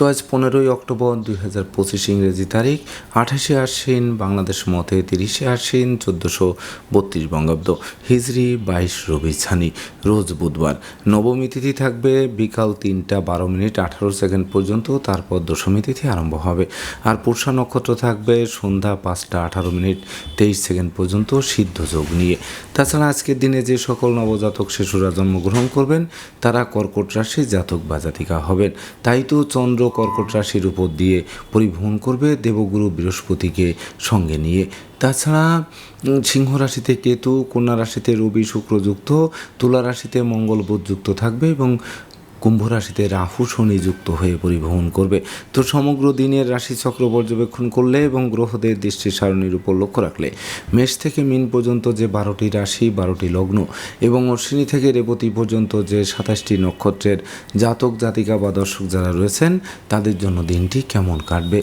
তো আজ পনেরোই অক্টোবর দুই হাজার পঁচিশ ইংরেজি তারিখ, আঠাশে আশ্বিন বাংলাদেশ মতে তিরিশে আশ্বিন চোদ্দোশো বত্রিশ বঙ্গাব্দ। হিজরি বাইশ রবি ছানি, রোজ বুধবার। নবমী তিথি থাকবে বিকাল তিনটা বারো মিনিট আঠারো সেকেন্ড পর্যন্ত, তারপর দশমী তিথি আরম্ভ হবে। আর পুষা নক্ষত্র থাকবে সন্ধ্যা পাঁচটা আঠারো মিনিট তেইশ সেকেন্ড পর্যন্ত সিদ্ধ যোগ নিয়ে। তাছাড়া আজকের দিনে যে সকল নবজাতক শিশুরা জন্মগ্রহণ করবেন, তারা কর্কট রাশি জাতক বা জাতিকা হবেন। তাই তো চন্দ্র কর্কট রাশির উপর দিয়ে পরিভ্রমণ করবে দেবগুরু বৃহস্পতিকে সঙ্গে নিয়ে। তাছাড়া সিংহ রাশিতে কেতু, কন্যা রাশিতে রবি শুক্রযুক্ত তুলা রাশিতে মঙ্গল বুধযুক্ত থাকবে এবং কুম্ভ রাশিতে রাহু শনি যুক্ত হয়ে পরিভ্রমণ করবে। তো সমগ্র দিনের রাশি চক্র পর্যবেক্ষণ করলে এবং গ্রহদের দৃষ্টি সারণীর উপর লক্ষ্য রাখলে মেষ থেকে মিন পর্যন্ত যে বারোটি রাশি, বারোটি লগ্ন এবং অশ্বিনী থেকে রেবতী পর্যন্ত যে সাতাশটি নক্ষত্রের জাতক, জাতিকা বা দর্শক যারা রয়েছেন, তাদের জন্য দিনটি কেমন কাটবে?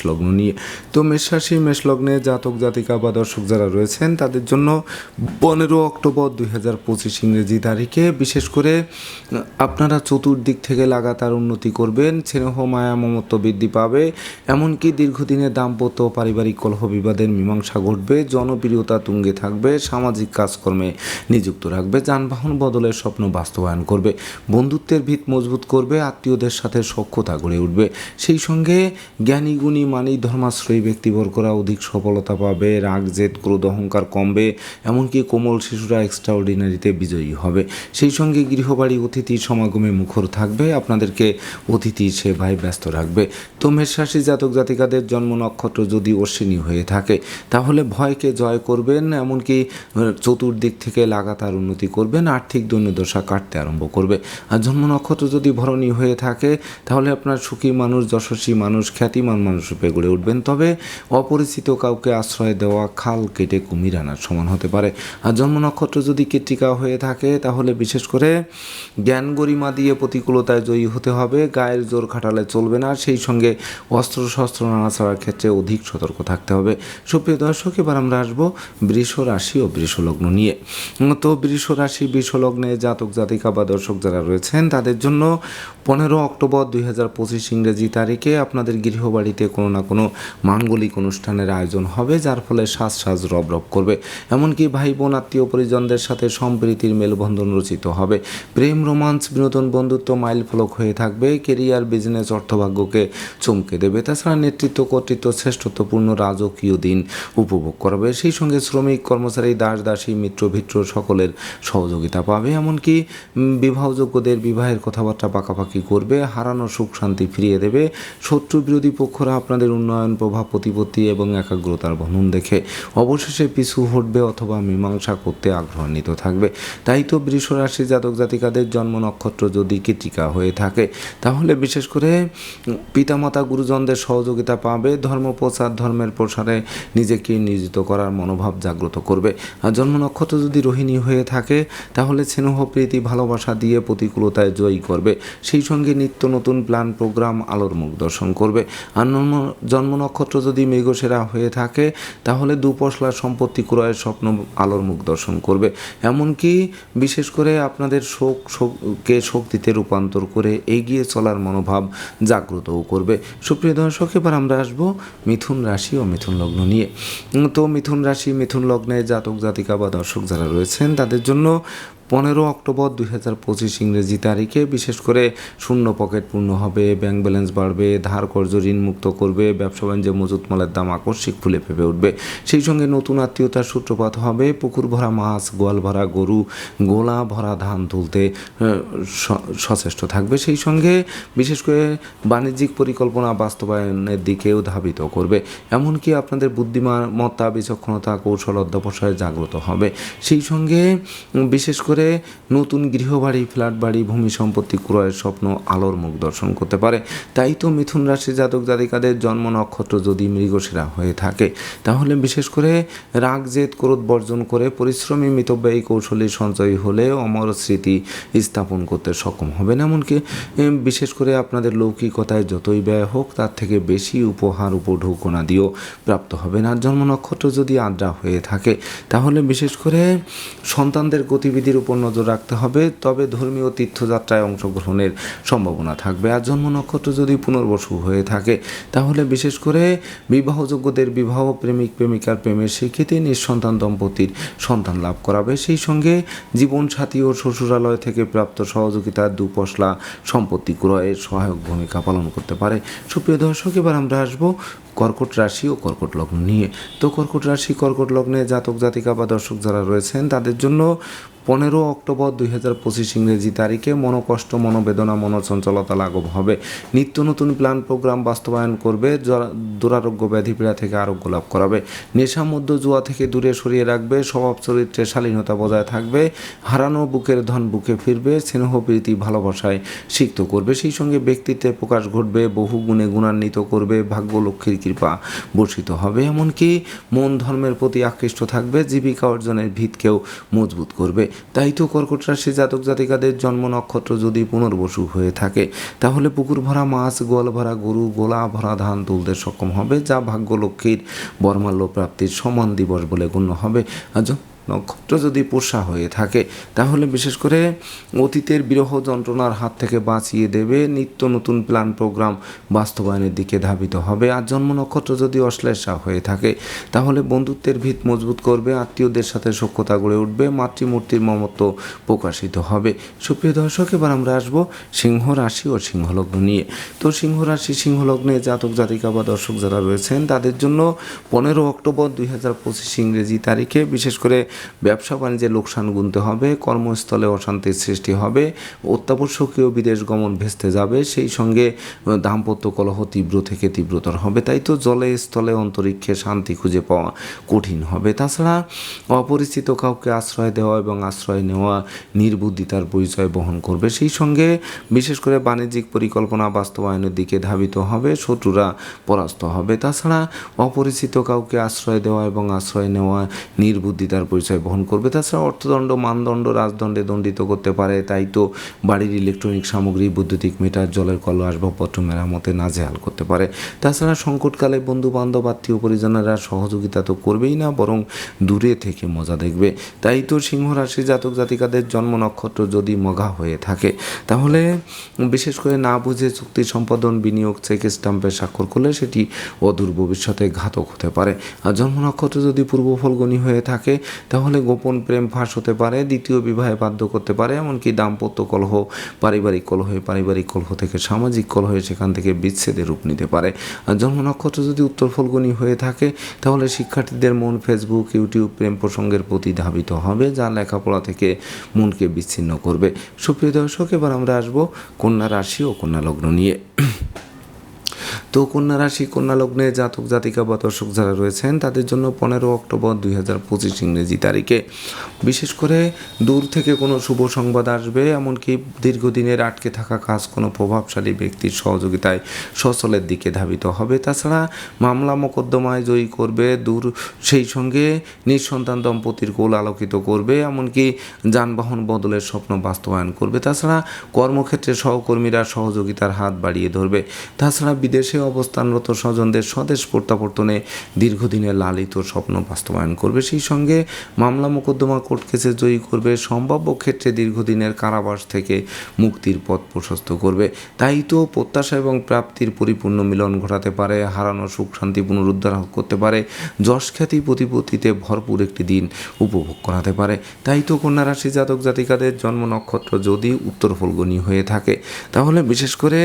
লগ্ন নিয়ে। তো মেষ রাশি মেষ লগ্নে জাতক, জাতিকা বা দর্শক যারা রয়েছেন, তাদের জন্য পনেরো অক্টোবর দুই হাজার পঁচিশ ইংরেজি তারিখে বিশেষ করে, আপনারা চতুর্দিক থেকে লাগাতার উন্নতি করবেন, স্নেহ, মায়া, মমত্ব বৃদ্ধি পাবে। এমনকি দীর্ঘদিনের দাম্পত্য পারিবারিক কলহ বিবাদের মীমাংসা ঘটবে, জনপ্রিয়তা তুঙ্গে থাকবে, সামাজিক কাজকর্মে নিযুক্ত রাখবে, যানবাহন বদলের স্বপ্ন বাস্তবায়ন করবে, বন্ধুত্বের ভিত মজবুত করবে, আত্মীয়দের সাথে সখ্যতা গড়ে উঠবে। সেই সঙ্গে জ্ঞানী গুণী মানি ধর্মাশ্রয়ী ব্যক্তিবর্গরা অধিক সফলতা পাবে, রাগ, জেদ, ক্রোধ, অহংকার কমবে, এমনকি কোমল শিশুরা এক্সট্রা অর্ডিনারিতে বিজয়ী হবে। সেই সঙ্গে গৃহবাড়ি অতিথি সমাগমে মুখর থাকবে, আপনাদেরকে অতিথি সেবায় ব্যস্ত রাখবে। তো মেষরাশি জাতক জাতিকাদের জন্ম নক্ষত্র যদি অশ্বিনী হয়ে থাকে, তাহলে ভয়কে জয় করবেন, এমনকি চতুর্দিক থেকে লাগাতার উন্নতি করবেন, আর্থিক দৈন্যদশা কাটতে আরম্ভ করবে। আর জন্ম নক্ষত্র যদি ভরণী হয়ে থাকে, তাহলে আপনার সুখী মানুষ, যশস্বী মানুষ, খ্যাতিমান মানুষ রূপে গড়ে উঠবেন, তবে অপরিচিত কাউকে আশ্রয় দেওয়া, খাল কেটে কুমির আনার সমান হতে পারে। আর জন্ম নক্ষত্র যদি কৃত্তিকা হয়ে থাকে, তাহলে বিশেষ করে জ্ঞান গরিমা দিয়ে প্রতিকূলতায় জয়ী হতে হবে। গায়ের জোর খাটালে চলবে না সেই সঙ্গে অস্ত্র শস্ত্র নাড়াচাড়ার ক্ষেত্রে অধিক সতর্ক থাকতে হবে। সুপ্রিয় দর্শক, এবার আমরা আসব বৃষ রাশি ও বৃষলগ্ন নিয়ে। তো বৃষ রাশি, বৃষ লগ্নে জাতক, জাতিকা বা দর্শক যারা রয়েছেন, তাদের জন্য পনেরো অক্টোবর দুই হাজার পঁচিশ ইংরেজি তারিখে আপনাদের গৃহবাড়িতে কোনো না কোনো মাঙ্গলিক অনুষ্ঠানের আয়োজন হবে, যার ফলে সাজ সাজ রব রব করবে। এমনকি ভাই বোন আত্মীয় পরিজনদের সাথে সম্প্রীতির মেলবন্ধন রচিত হবে। প্রেম, রোমান্স, বিনোদন, বন্ধুত্ব মাইল ফলক হয়ে থাকবে। কেরিয়ার, বিজনেস, অর্থভাগ্যকে চমকে দেবে। তাছাড়া নেতৃত্ব, কর্তৃত্ব, শ্রেষ্ঠত্বপূর্ণ রাজকীয় দিন উপভোগ করবে। সেই সঙ্গে শ্রমিক, কর্মচারী, দাস, দাসী, মিত্র, ভিত্র সকলের সহযোগিতা পাবে। এমনকি বিবাহযোগ্যদের বিবাহের কথাবার্তা পাকাপাকি করবে। হারানো সুখ শান্তি ফিরিয়ে দেবে। শত্রু বিরোধী পক্ষরা আপনাদের উন্নয়ন, প্রভাব, প্রতিপত্তি এবং একাগ্রতার বন্ধন দেখে অবশেষে পিছু হটবে অথবা মীমাংসা করতে আগ্রহান্বিত থাকবে। তাই তো বৃষ রাশি জাতক জাতিকাদের জন্ম নক্ষত্র যদি কৃতিকা হয়ে থাকে, তাহলে বিশেষ করে পিতামাতা গুরুজনদের সহযোগিতা পাবে, ধর্ম প্রচার, ধর্মের প্রসারে নিজেকে নিয়োজিত করার মনোভাব জাগ্রত করবে। আর জন্ম নক্ষত্র যদি রোহিণী হয়ে থাকে, তাহলে স্নেহ, প্রীতি, ভালোবাসা দিয়ে প্রতিকূলতায় জয়ী করবে। সেই সঙ্গে নিত্য নতুন প্ল্যান, প্রোগ্রাম, আলোর মুখ দর্শন করবে। আর জন্ম নক্ষত্র যদি মৃগসেরা হয়ে থাকে, তাহলে দুপশলা সম্পত্তি ক্রয়ের স্বপ্ন আলোর মুখ দর্শন করবে। এমনকি বিশেষ করে আপনাদের শোক, শোককে শক্তিতে রূপান্তর করে এগিয়ে চলার মনোভাব জাগ্রতও করবে। সুপ্রিয় দর্শক, এবার আমরা আসব মিথুন রাশি ও মিথুন লগ্ন নিয়ে। তো মিথুন রাশি, মিথুন লগ্নে জাতক জাতিকা বা দর্শক যারা রয়েছেন, তাদের জন্য পনেরো অক্টোবর দুই হাজার পঁচিশ ইংরেজি তারিখে বিশেষ করে শূন্য পকেট পূর্ণ হবে, ব্যাংক ব্যালেন্স বাড়বে, ধার কর্য ঋণ মুক্ত করবে, ব্যবসা বাণিজ্যে মজুত মালের দাম আকস্মিক ফুলে ফেপে উঠবে। সেই সঙ্গে নতুন আত্মীয়তার সূত্রপাত হবে, পুকুর ভরা মাছ, গোয়াল ভরা গরু, গোলা ভরা ধান তুলতে সচেষ্ট থাকবে। সেই সঙ্গে বিশেষ করে বাণিজ্যিক পরিকল্পনা বাস্তবায়নের দিকেও ধাবিত করবে। এমনকি আপনাদের বুদ্ধিমত্তা বিচক্ষণতা, কৌশল অধ্যবসায় জাগ্রত হবে। সেই সঙ্গে বিশেষ করে নতুন গৃহবাড়ি ফ্ল্যাট বাড়ি ভূমি সম্পত্তি, ক্রয়ের স্বপ্ন, আলোর মুখ দর্শন করতে পারে। তাই তো মিথুন রাশি জাতক জাতিকাদের জন্ম নক্ষত্র যদি মৃগশিরা হয়ে থাকে, তাহলে বিশেষ করে রাগ, জেদ, ক্রোধ বর্জন করে পরিশ্রমী, মিতব্যয়ী, কৌশলী সঞ্চয়ী হলে অমর স্মৃতি স্থাপন করতে সক্ষম হবেন। এমনকি বিশেষ করে আপনাদের লৌকিকতায় যতই ব্যয় হোক, তার থেকে বেশি উপহার, উপঢৌকনা দিয়েও প্রাপ্ত হবেন। আর জন্ম নক্ষত্র যদি আদ্রা হয়ে থাকে, তাহলে বিশেষ করে সন্তানদের গতিবিধির উপর নজর রাখতে হবে, তবে ধর্মীয় তীর্থযাত্রায় অংশগ্রহণের সম্ভাবনা থাকবে। আর জন্ম নক্ষত্র যদি পুনর্বসু হয়ে থাকে, তাহলে বিশেষ করে বিবাহযোগ্যদের বিবাহ প্রেমিক, প্রেমিকার প্রেমের স্বীকৃতি নিঃসন্তান দম্পতির সন্তান লাভ করাবে। সেই সঙ্গে জীবনসাথী ও শ্বশুরালয় থেকে প্রাপ্ত সহযোগিতার দুপশলা সম্পত্তি ক্রয়ের সহায়ক ভূমিকা পালন করতে পারে। সুপ্রিয় দর্শক, এবার আমরা আসব কর্কট রাশি ও কর্কট লগ্ন নিয়ে। তো কর্কট রাশি, কর্কট লগ্নে জাতক, জাতিকা বা দর্শক যারা রয়েছেন, তাদের জন্য পনেরো অক্টোবর দুই হাজার পঁচিশ ইংরেজি তারিখে মনোকষ্ট, মনোবেদনা, মনোচঞ্চলতা লাঘব হবে। নিত্য নতুন প্ল্যান, প্রোগ্রাম বাস্তবায়ন করবে দুরারোগ্য ব্যাধি পীড়া থেকে আরোগ্য লাভ করাবে। নেশা মধ্য জুয়া থেকে দূরে সরিয়ে রাখবে, স্বভাব চরিত্রে শালীনতা বজায় থাকবে, হারানো বুকের ধন বুকে ফিরবে, স্নেহ, প্রীতি, ভালোবাসায় সিক্ত করবে। সেই সঙ্গে ব্যক্তিত্বের প্রকাশ ঘটবে, বহু গুণে গুণান্বিত করবে, ভাগ্য লক্ষ্মীর কৃপা বর্ষিত হবে, এমনকি মন ধর্মের প্রতি আকৃষ্ট থাকবে, জীবিকা অর্জনের ভিতকেও মজবুত করবে। তাই তো কর্কট রাশি জাতক জাতিকাদের জন্ম নক্ষত্র যদি পুনর্বসু হয়ে থাকে, তাহলে পুকুর ভরা মাছ, গোয়াল ভরা গরু, গোলা ভরা ধান তুলতে সক্ষম হবে, যা ভাগ্যলক্ষ্মীর বর্মাল্য প্রাপ্তির সমান দিবস বলে গণ্য হবে। য- নক্ষত্র যদি পোষা হয়ে থাকে, তাহলে বিশেষ করে অতীতের বিরহ যন্ত্রণার হাত থেকে বাঁচিয়ে দেবে, নিত্য নতুন প্ল্যান প্রোগ্রাম বাস্তবায়নের দিকে ধাবিত হবে। আর জন্ম নক্ষত্র যদি অশ্লেষা হয়ে থাকে, তাহলে বন্ধুত্বের ভিত মজবুত করবে, আত্মীয়দের সাথে সখ্যতা গড়ে উঠবে, মাতৃমূর্তির মমত্ব প্রকাশিত হবে। সুপ্রিয় দর্শক, এবার আমরা আসব সিংহ রাশি ও সিংহলগ্ন নিয়ে। তো সিংহ রাশি, সিংহলগ্নে জাতক, জাতিকা বা দর্শক যারা রয়েছেন, তাদের জন্য পনেরো অক্টোবর দুই হাজার পঁচিশ ইংরেজি তারিখে বিশেষ করে ব্যবসা বাণিজ্যে লোকসান গুনতে হবে, কর্মস্থলে অশান্তির সৃষ্টি হবে, অত্যাবশ্যকীয় বিদেশ গমন ভেস্তে যাবে, সেই সঙ্গে দাম্পত্য কলহ তীব্র থেকে তীব্রতর হবে। তাই তো জলে, স্থলে অন্তরিক্ষে শান্তি খুঁজে পাওয়া কঠিন হবে। তাছাড়া, অপরিচিত কাউকে আশ্রয় দেওয়া এবং আশ্রয় নেওয়া নির্বুদ্ধিতার পরিচয় বহন করবে। সেই সঙ্গে, বিশেষ করে বাণিজ্যিক পরিকল্পনা বাস্তবায়নের দিকে ধাবিত হবে, শত্রুরা পরাস্ত হবে। তাছাড়া, অপরিচিত কাউকে আশ্রয় দেওয়া এবং আশ্রয় নেওয়া নির্বুদ্ধিতার পরিচয় বহন করবে। তাছাড়া অর্থদণ্ড, মানদণ্ড, রাজদণ্ডে দণ্ডিত করতে পারে। তাই তো বাড়ির ইলেকট্রনিক সামগ্রী, বৈদ্যুতিক মিটার, জলের কল আসবাবপত্র মেরামতে নাজেহাল করতে পারে। তাছাড়া সংকটকালে বন্ধু বান্ধব আত্মীয় পরিজনেরা সহযোগিতা তো করবেই না, বরং দূরে থেকে মজা দেখবে। তাই তো সিংহ রাশি জাতক জাতিকাদের জন্ম নক্ষত্র যদি মগা হয়ে থাকে, তাহলে বিশেষ করে না বুঝে চুক্তি সম্পাদন, বিনিয়োগ, চেক স্টাম্পে স্বাক্ষর করলে সেটি অদূর ভবিষ্যতে ঘাতক হতে পারে। আর জন্ম নক্ষত্র যদি পূর্ব ফলগণী হয়ে থাকে তাহলে গোপন প্রেম ফাঁস হতে পারে, দ্বিতীয় বিবাহে বাধ্য করতে পারে, এমনকি দাম্পত্য কলহ, পারিবারিক কলহে পারিবারিক কলহ থেকে সামাজিক কলহে সেখান থেকে বিচ্ছেদের রূপ নিতে পারে। আর জন্ম নক্ষত্র যদি উত্তর ফলগুনি হয়ে থাকে, তাহলে শিক্ষার্থীদের মন ফেসবুক ইউটিউব প্রেম প্রসঙ্গের প্রতি ধাবিত হবে, যা লেখাপড়া থেকে মনকে বিচ্ছিন্ন করবে। সুপ্রিয় দর্শক, এবার আমরা আসব কন্যা রাশি ও কন্যা লগ্ন নিয়ে। তো কন্যা রাশি, কন্যা লগ্নে জাতক, জাতিকা বা দর্শক যারা রয়েছেন, তাদের জন্য পনেরো অক্টোবর দুই হাজার পঁচিশ ইংরেজি তারিখে। বিশেষ করে দূর থেকে কোনো শুভ সংবাদ আসবে, এমনকি দীর্ঘদিনের আটকে থাকা কাজ কোনো প্রভাবশালী ব্যক্তির সহযোগিতায় সচলের দিকে ধাবিত হবে। তাছাড়া মামলা মোকদ্দমায় জয়ী করবে, দূর সেই সঙ্গে নিঃসন্তান দম্পতির কোল আলোকিত করবে, এমনকি যানবাহন বদলের স্বপ্ন বাস্তবায়ন করবে। তাছাড়া কর্মক্ষেত্রে সহকর্মীরা সহযোগিতার হাত বাড়িয়ে ধরবে। তাছাড়া বিদেশে অবস্থানরত স্বজনদের স্বদেশ প্রত্যাবর্তনে দীর্ঘদিনের লালিত স্বপ্ন বাস্তবায়ন করবে। সেই সঙ্গে মামলা মোকদ্দমা কোর্ট কেসে জয়ী করবে। সম্ভাব্য ক্ষেত্রে দীর্ঘদিনের কারাবাস থেকে মুক্তির পথ প্রশস্ত করবে। তাই তো প্রত্যাশা এবং প্রাপ্তির পরিপূর্ণ মিলন ঘটাতে পারে, হারানো সুখ শান্তি পুনরুদ্ধার করতে পারে, যশ খ্যাতি প্রতিপত্তিতে ভরপুর একটি দিন উপভোগ করাতে পারে। তাই তো কন্যা রাশি জাতক জাতিকাদের জন্ম নক্ষত্র যদি উত্তর ফলগনি হয়ে থাকে, তাহলে বিশেষ করে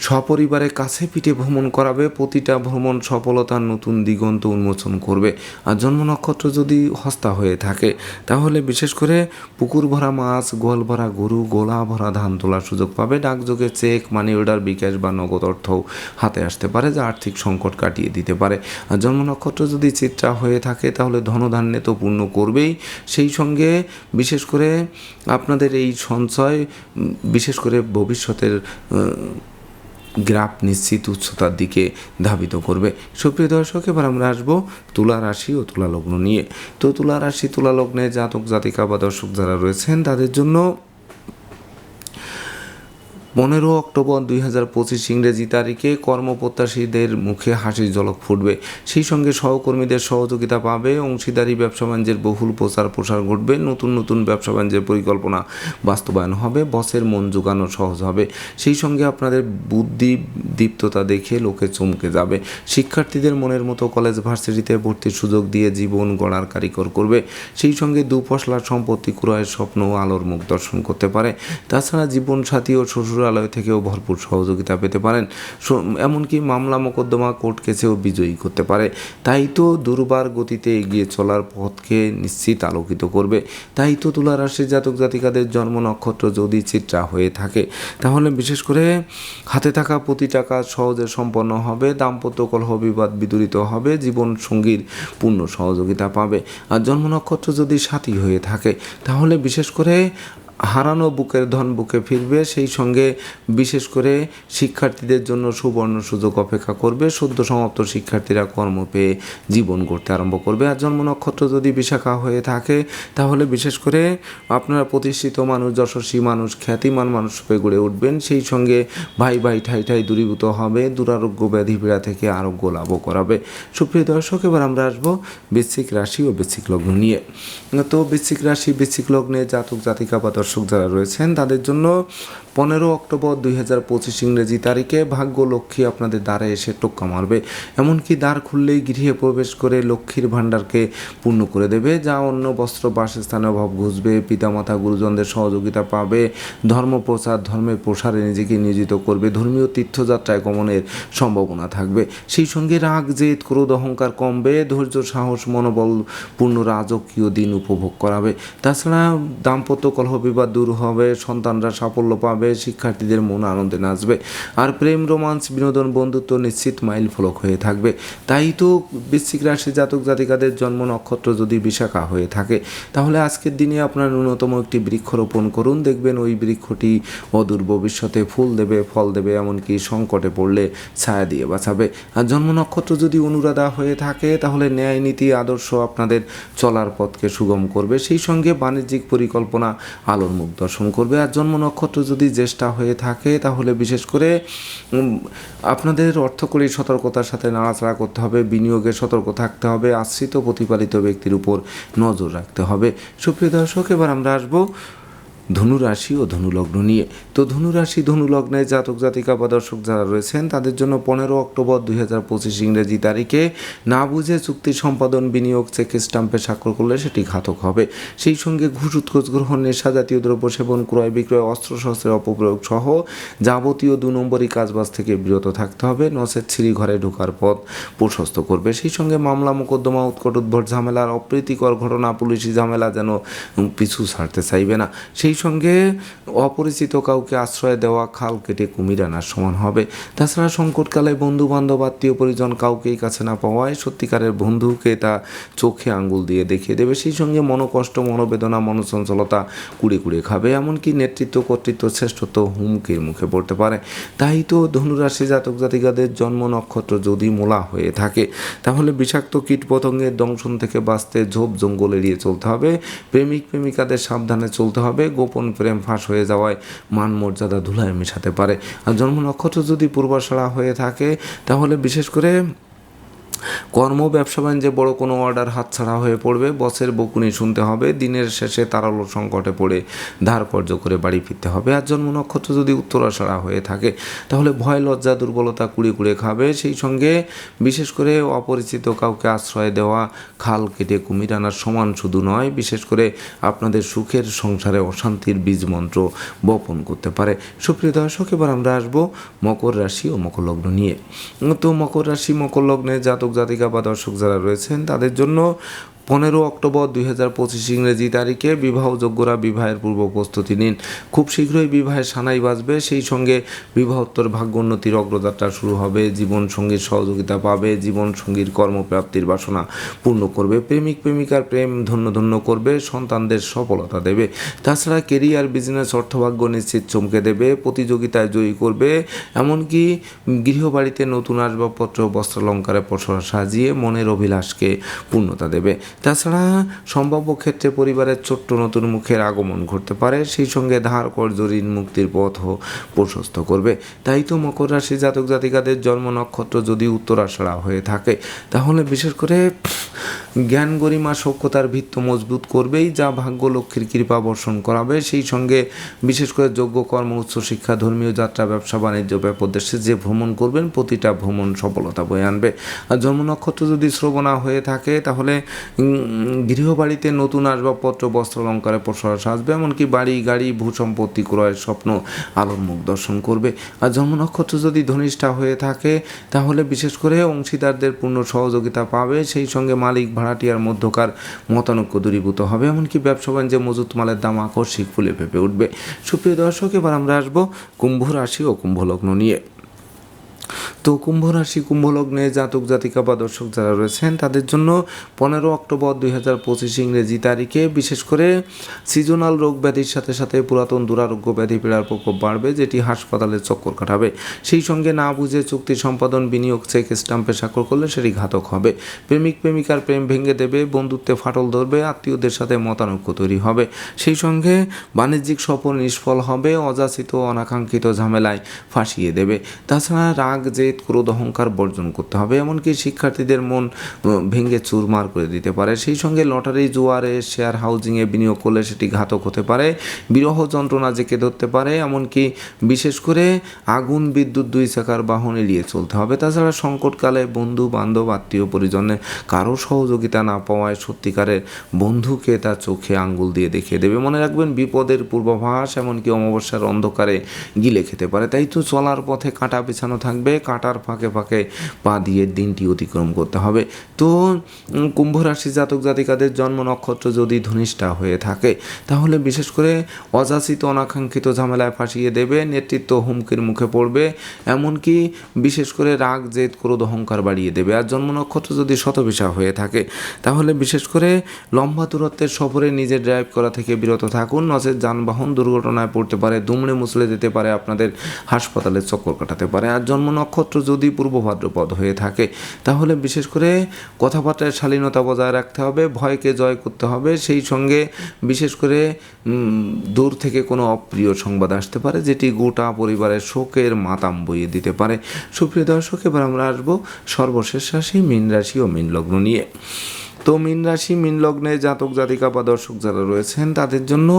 সপরিবারে কাছে পিঠে ভ্রমণ করাবে, প্রতিটা ভ্রমণ সফলতার নতুন দিগন্ত উন্মোচন করবে। আর জন্ম নক্ষত্র যদি হস্তা হয়ে থাকে, তাহলে বিশেষ করে পুকুর ভরা মাছ, গোয়াল ভরা গরু, গোলা ভরা ধান তোলার সুযোগ পাবে। ডাকযোগে চেক, মানি অর্ডার, বিকাশ বা নগদ অর্থও হাতে আসতে পারে, যা আর্থিক সংকট কাটিয়ে দিতে পারে। আর জন্ম নক্ষত্র যদি চিত্রা হয়ে থাকে, তাহলে ধনধান্যে তো পূর্ণ করবেই। সেই সঙ্গে বিশেষ করে আপনাদের এই সঞ্চয় বিশেষ করে ভবিষ্যতের গ্রাফ নিশ্চিত উচ্চতার দিকে ধাবিত করবে। সুপ্রিয় দর্শক, এবার আমরা আসব তুলা রাশি ও তুলা লগ্ন নিয়ে। তো তুলা রাশি, তুলা লগ্নে জাতক জাতিকা বা দর্শক যারা রয়েছেন, তাদের জন্য পনেরো অক্টোবর দুই হাজার পঁচিশ ইংরেজি তারিখে কর্মপ্রত্যাশীদের মুখে হাসির ঝলক ফুটবে। সেই সঙ্গে সহকর্মীদের সহযোগিতা পাবে। অংশীদারি ব্যবসা বাণিজ্যের বহুল প্রচার প্রসার ঘটবে। নতুন নতুন ব্যবসা বাণিজ্যের পরিকল্পনা বাস্তবায়ন হবে। বসের মন জোগানো সহজ হবে। সেই সঙ্গে আপনাদের বুদ্ধি দীপ্ততা দেখে লোকে চমকে যাবে। শিক্ষার্থীদের মনের মতো কলেজ ভার্সিটিতে ভর্তির সুযোগ দিয়ে জীবন গড়ার কারিকর করবে। সেই সঙ্গে দুপশলার সম্পত্তি ক্রয়ের স্বপ্ন আলোর মুখ দর্শন করতে পারে। তাছাড়া জীবনসাথী ও শ্বশুরালয় থেকেও ভরপুর সহযোগিতা পেতে পারেন। এমনকি মামলা মোকদ্দমা কোর্ট কেসেও বিজয়ী করতে পারে। তাই তো দুর্বার গতিতে এগিয়ে চলার পথকে নিশ্চিত আলোকিত করবে। তাই তো তুলা রাশির জাতক জাতিকাদের জন্ম নক্ষত্র যদি চিত্রা হয়ে থাকে, তাহলে বিশেষ করে হাতে থাকা প্রতি টাকা সহজে সম্পন্ন হবে, দাম্পত্য কলহ বিবাদ বিদূরিত হবে, জীবন সঙ্গীর পূর্ণ সহযোগিতা পাবে। আর জন্ম নক্ষত্র যদি সাথী হয়ে থাকে, তাহলে বিশেষ করে হারানো বুকের ধন বুকে ফিরবে, সেই সঙ্গে বিশেষ করে শিক্ষার্থীদের জন্য সুবর্ণ সুযোগ অপেক্ষা করবে সদ্য সমাপ্ত শিক্ষার্থীরা কর্ম পেয়ে জীবন গড়তে আরম্ভ করবে। আর জন্ম নক্ষত্র যদি বিশাখা হয়ে থাকে, তাহলে বিশেষ করে আপনারা প্রতিষ্ঠিত মানুষ, যশস্বী মানুষ, খ্যাতিমান মানুষ রূপে গড়ে উঠবেন। সেই সঙ্গে ভাই ভাই ঠাই ঠাই দূরীভূত হবে, দুরারোগ্য ব্যাধি পীড়া থেকে আরোগ্য লাভও করাবে। সুপ্রিয় দর্শক, এবার আমরা আসব বৃশ্চিক রাশি ও বৃশ্চিক লগ্ন নিয়ে। তো বৃশ্চিক রাশি, বৃশ্চিক লগ্নে জাতক জাতিকা বা দর্শক যারা রয়েছেন তাদের জন্য পনেরো অক্টোবর দুই হাজার পঁচিশ ইংরেজি তারিখে ভাগ্য লক্ষ্মী আপনাদের দ্বারে এসে টোক্কা মারবে। এমনকি দ্বার খুললেই গৃহে প্রবেশ করে লক্ষ্মীর ভাণ্ডারকে পূর্ণ করে দেবে, যা অন্য বস্ত্র বাসস্থানে অভাব ঘুষবে, পিতামাতা, গুরুজনদের সহযোগিতা পাবে ধর্ম প্রচার ধর্মের প্রসারে নিজেকে নিয়োজিত করবে, ধর্মীয় তীর্থযাত্রায় গমনের সম্ভাবনা থাকবে। সেই সঙ্গে রাগ, জেদ, ক্রোধ, অহংকার কমবে, ধৈর্য, সাহস, মনোবল পূর্ণ রাজকীয় দিন উপভোগ করাবে। তাছাড়া দাম্পত্য কলহ বিবাদ দূর হবে, সন্তানরা সাফল্য পাবে শিক্ষার্থীদের মন আনন্দে নাচবে, আর প্রেম, রোমান্স, বিনোদন, বন্ধুত্ব নিশ্চিত মাইল ফলক হয়ে থাকবে। তাই তো বৃশ্চিক রাশি জাতক জাতিকাদের জন্ম নক্ষত্র যদি বিশাখা হয়ে থাকে, তাহলে আজকের দিনে আপনার ন্যূনতম একটি বৃক্ষ রোপণ করুন। দেখবেন ওই বৃক্ষটি অদূর ভবিষ্যতে ফুল দেবে, ফল দেবে, এমনকি সংকটে পড়লে ছায়া দিয়ে বাঁচাবে। আর জন্ম নক্ষত্র যদি অনুরাধা হয়ে থাকে, তাহলে ন্যায় নীতি, আদর্শ আপনাদের চলার পথকে সুগম করবে। সেই সঙ্গে বাণিজ্যিক পরিকল্পনা, আলোর মুখ দর্শন করবে। আর জন্ম নক্ষত্র যদি জ্যেষ্ঠা হয়ে থাকে, তাহলে বিশেষ করে আপনাদের অর্থকরী সতর্কতার সাথে নাড়াচাড়া করতে হবে, বিনিয়োগে সতর্ক থাকতে হবে, আশ্রিত প্রতিপালিত ব্যক্তির উপর নজর রাখতে হবে। সুপ্রিয় দর্শক, এবার আমরা আসব ধনুরাশি ও ধনুলগ্ন নিয়ে। তো ধনুরাশি, ধনুলগ্নে জাতক, জাতিকা বা দর্শক যারা রয়েছেন, তাদের জন্য পনেরো অক্টোবর দুই হাজার পঁচিশ ইংরেজি তারিখে না বুঝে চুক্তি সম্পাদন, বিনিয়োগ চেক স্টাম্পে স্বাক্ষর করলে সেটি ঘাতক হবে। সেই সঙ্গে ঘুষ, উৎকোচ গ্রহণ, নেশা জাতীয় দ্রব্য সেবন, ক্রয় বিক্রয় অস্ত্রশস্ত্রের অপপ্রয়োগ সহ যাবতীয় দু নম্বরই কাজবাজ থেকে বিরত থাকতে হবে। নসের ছিঁড়ি ঘরে ঢোকার পথ প্রশস্ত করবে। সেই সঙ্গে মামলা, মোকদ্দমা, উৎকট উদ্ভট ঝামেলার অপ্রীতিকর ঘটনা, পুলিশি ঝামেলা যেন পিছু ছাড়তে চাইবে না। সেই সঙ্গে অপরিচিত কাউকে আশ্রয় দেওয়া খাল কেটে কুমির আনার সমান হবে। তাছাড়া সংকটকালে বন্ধু বান্ধব আত্মীয় পরিজন কাউকেই কাছে না পাওয়ায় সত্যিকারের বন্ধুকে তা চোখে আঙ্গুল দিয়ে দেখিয়ে দেবে। সেই সঙ্গে মনোকষ্ট, মনোবেদনা, মনোচঞ্চলতা কুড়ে কুড়ে খাবে, এমনকি নেতৃত্ব, কর্তৃত্ব, শ্রেষ্ঠত্ব হুমকির মুখে পড়তে পারে। তাই তো ধনুরাশি জাতক জাতিকাদের জন্ম নক্ষত্র যদি মোলা হয়ে থাকে, তাহলে বিষাক্ত কীট পতঙ্গের দংশন থেকে বাঁচতে ঝোপ জঙ্গল এড়িয়ে চলতে হবে। প্রেমিক, প্রেমিকাদের সাবধানে চলতে হবে। গোপন প্রেম ফাঁস হয়ে যাওয়ায় মান মর্যাদা ধুলায় মেশাতে পারে। আর জন্ম নক্ষত্র যদি পূর্বাশাড়া হয়ে থাকে, তাহলে বিশেষ করে কর্ম, ব্যবসা বাণিজ্যে বড় কোনো অর্ডার হাতছাড়া হয়ে পড়বে। বসের বকুনি শুনতে হবে। দিনের শেষে তারালো সংকটে পড়ে ধার কর্য করে বাড়ি ফিরতে হবে। আর জন্ম নক্ষত্র যদি উত্তরাষাড়া হয়ে থাকে, তাহলে ভয়, লজ্জা, দুর্বলতা কুড়ে কুড়ে খাবে। সেই সঙ্গে বিশেষ করে অপরিচিত কাউকে আশ্রয় দেওয়া, খাল কেটে কুমির আনার সমান শুধু নয়, বিশেষ করে আপনাদের সুখের সংসারে অশান্তির বীজ মন্ত্র বপন করতে পারে। সুপ্রিয় দর্শক, এবার আমরা আসব মকর রাশি ও মকর লগ্ন নিয়ে। তো মকর রাশি, মকর লগ্নে জাতক জাতিকা বা দর্শক যারা রয়েছেন তাদের জন্য পনেরো অক্টোবর দুই হাজার পঁচিশ ইংরেজি তারিখে বিবাহযোগ্যরা বিবাহের পূর্ব প্রস্তুতি নিন। খুব শীঘ্রই বিবাহের সানাই বাজবে, সেই সঙ্গে বিবাহোত্তর ভাগ্যোন্নতির অগ্রযাত্রা শুরু হবে জীবন সঙ্গীর সহযোগিতা পাবে জীবন সঙ্গীর কর্মপ্রাপ্তির বাসনা পূর্ণ করবে, প্রেমিক প্রেমিকার প্রেম ধন্য ধন্য করবে, সন্তানদের সফলতা দেবে। তাছাড়া কেরিয়ার, বিজনেস, অর্থভাগ্য নিশ্চিত চমকে দেবে, প্রতিযোগিতায় জয়ী করবে, এমনকি গৃহবাড়িতে নতুন আসবাবপত্র, বস্ত্রালঙ্কারে পসরা সাজিয়ে মনের অভিলাষকে পূর্ণতা দেবে। তাছাড়া সম্ভাব্য ক্ষেত্রে পরিবারের ছোট্ট নতুন মুখের আগমন ঘটতে পারে, সেই সঙ্গে ধার কর্য ঋণ মুক্তির পথও প্রশস্ত করবে। তাই তো মকর রাশি জাতক জাতিকাদের জন্ম নক্ষত্র যদি উত্তরাশড়া হয়ে থাকে, তাহলে বিশেষ করে জ্ঞান গরিমা সক্ষতার ভিত্ত মজবুত করবেই যা ভাগ্য লক্ষ্মীর কৃপা বর্ষণ করাবে। সেই সঙ্গে বিশেষ করে যোগ্য কর্ম উচ্চশিক্ষা ধর্মীয় যাত্রা, ব্যবসা, বাণিজ্য ব্যাপদেশে যে ভ্রমণ করবেন, প্রতিটা ভ্রমণ সফলতা বয়ে আনবে। আর জন্ম নক্ষত্র যদি শ্রবণা হয়ে থাকে, তাহলে গৃহবাড়িতে নতুন আসবাবপত্র, বস্ত্র অলঙ্কারে প্রসার সাজবে এমনকি বাড়ি, গাড়ি, ভূ সম্পত্তি ক্রয়ের স্বপ্ন আলোর মুখ দর্শন করবে। আর জন্ম নক্ষত্র যদি ধনিষ্ঠা হয়ে থাকে, তাহলে বিশেষ করে অংশীদারদের পূর্ণ সহযোগিতা পাবে। সেই সঙ্গে মালিক ভাড়াটিয়ার মধ্যকার মতানৈক্য দূরীভূত হবে। এমনকি ব্যবসা বাণিজ্যে মজুত মালের দাম আকস্মিক ফুলে ভেবে উঠবে। সুপ্রিয় দর্শক, এবার আমরা আসব কুম্ভ রাশি ও কুম্ভ লগ্ন নিয়ে। তো কুম্ভ রাশি, কুম্ভ লগ্নে জাতক, জাতিকা বা দর্শক যারা রয়েছেন, তাদের জন্য পনেরো অক্টোবর দুই হাজার পঁচিশ ইংরেজি তারিখে বিশেষ করে সিজনাল রোগ ব্যাধির সাথে সাথে পুরাতন দুরারোগ্য ব্যাধি পীড়ার প্রকোপ বাড়বে, যেটি হাসপাতালে চক্কর কাটাবে। সেই সঙ্গে না বুঝে চুক্তি সম্পাদন, বিনিয়োগ, চেক স্টাম্পে স্বাক্ষর করলে সেটি ঘাতক হবে। প্রেমিক, প্রেমিকার প্রেম ভেঙে দেবে, বন্ধুত্বে ফাটল ধরবে, আত্মীয়দের সাথে মতানৈক্য তৈরি হবে। সেই সঙ্গে বাণিজ্যিক সফল নিষ্ফল হবে, অযাচিত অনাকাঙ্ক্ষিত ঝামেলায় ফাঁসিয়ে দেবে। তাছাড়া রাগ, জেদ ক্রোধ, অহংকার বর্জন করতে হবে। এমনকি শিক্ষার্থীদের মন ভেঙে চুরমার করে দিতে পারে। সেই সঙ্গে লটারি, জুয়ারে, শেয়ার হাউজিংয়ে বিনিয়োগ করলে সেটি ঘাতক হতে পারে। বিরহ যন্ত্রণা জেঁকে ধরতে পারে, এমনকি বিশেষ করে আগুন, বিদ্যুৎ, দুই চাকার বাহন এড়িয়ে চলতে হবে। তাছাড়া সংকটকালে বন্ধু, বান্ধব, আত্মীয় পরিজনের কারও সহযোগিতা না পাওয়ায় সত্যিকারের বন্ধুকে তার চোখে আঙ্গুল দিয়ে দেখিয়ে দেবে। মনে রাখবেন, বিপদের পূর্বাভাস, এমনকি অমাবস্যার অন্ধকারে গিলে খেতে পারে। তাই তো চলার পথে কাঁটা বিছানো থাকবে। কাঁটার ফাঁকে ফাঁকে পা দিয়ে দিনটি অতিক্রম করতে হবে। তো কুম্ভ রাশি জাতক জাতিকাদের জন্ম নক্ষত্র যদি ধনিষ্ঠা হয়ে থাকে, তাহলে বিশেষ করে অযাচিত অনাকাঙ্ক্ষিত ঝামেলায় ফাঁসিয়ে দেবে, নেতৃত্ব হুমকির মুখে পড়বে, এমনকি বিশেষ করে রাগ, জেদ, ক্রোধ, অহংকার বাড়িয়ে দেবে। আর জন্ম নক্ষত্র যদি শতবিশা হয়ে থাকে, তাহলে বিশেষ করে লম্বা দূরত্বের সফরে নিজে ড্রাইভ করা থেকে বিরত থাকুন। নচেত যানবাহন দুর্ঘটনায় পড়তে পারে, দুমড়ে মুসলে যেতে পারে, আপনাদের হাসপাতালে চক্কর কাটাতে পারে। আর জন্ম নক্ষত্র যদি পূর্ব ভাদ্রপদ হয়ে থাকে, তাহলে বিশেষ করে কথাবার্তায় শালীনতা বজায় রাখতে হবে, ভয়কে জয় করতে হবে। সেই সঙ্গে বিশেষ করে দূর থেকে কোনো অপ্রিয় সংবাদ আসতে পারে, যেটি গোটা পরিবারের শোকের মাতাম বইয়ে দিতে পারে। সুপ্রিয় দর্শক, এবার আমরা আসব সর্বশেষ রাশি, মীন রাশি ও মীন লগ্ন নিয়ে। তো মীন রাশি, মীন লগ্নে জাতক জাতিকা বা দর্শক যারা রয়েছেন, তাদের জন্য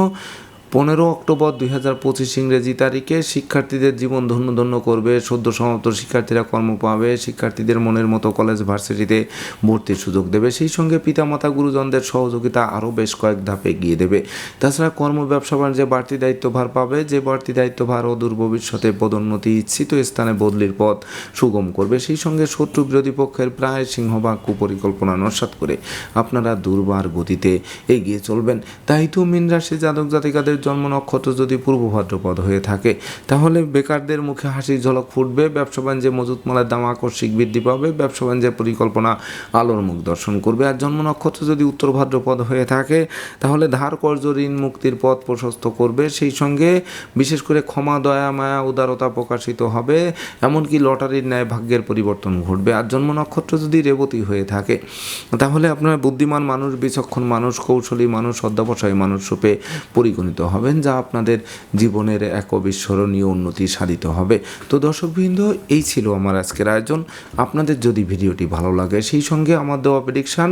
পনেরো অক্টোবর দুই হাজার পঁচিশ ইংরেজি তারিখে শিক্ষার্থীদের জীবন ধন্য ধন্য করবে। সদ্য সমাপ্ত শিক্ষার্থীরা কর্ম পাবে। শিক্ষার্থীদের মনের মতো কলেজ ভার্সিটিতে ভর্তির সুযোগ দেবে। সেই সঙ্গে পিতামাতা, গুরুজনদের সহযোগিতা আরও বেশ কয়েক ধাপে এগিয়ে দেবে। তাছাড়া কর্ম, ব্যবসা, বাণিজ্যে বাড়তি দায়িত্বভার পাবে। যে বাড়তি দায়িত্বভার ও দূর ভবিষ্যতে পদোন্নতি ইচ্ছিত স্থানে বদলির পথ সুগম করবে। সেই সঙ্গে শত্রু বিরোধী পক্ষের প্রায় সিংহভাগ কুপরিকল্পনা নস্বাত করে আপনারা দুর্বার গতিতে এগিয়ে চলবেন। তাই তো মিন রাশি জাতক জাতিকাদের জন্ম নক্ষত্র যদি পূর্ব ভাদ্রপদ হয়ে থাকে, তাহলে বেকারদের মুখে হাসির ঝলক ফুটবে, ব্যবসা বাণিজ্যে মজুত মালার দাম আকস্মিক বৃদ্ধি পাবে, ব্যবসা বাণিজ্যের পরিকল্পনা আলোর মুখ দর্শন করবে। আর জন্ম নক্ষত্র যদি উত্তর ভাদ্রপদ হয়ে থাকে, তাহলে ধার কর্য ঋণ মুক্তির পথ প্রশস্ত করবে। সেই সঙ্গে বিশেষ করে ক্ষমা, দয়া, মায়া, উদারতা প্রকাশিত হবে, এমনকি লটারির ন্যায় ভাগ্যের পরিবর্তন ঘটবে। আর জন্ম নক্ষত্র যদি রেবতী হয়ে থাকে, তাহলে আপনার বুদ্ধিমান মানুষ, বিচক্ষণ মানুষ, কৌশলী মানুষ, অধ্যাবসায়ী মানুষ রূপে পরিগণিত হবেন যা আপনাদের জীবনের এক অবিস্মরণীয় উন্নতি সাধিত হবে। তো দর্শকবৃন্দ, এই ছিল আমার আজকের আয়োজন। আপনাদের যদি ভিডিওটি ভালো লাগে, সেই সঙ্গে আমার দেওয়া প্রেডিকশান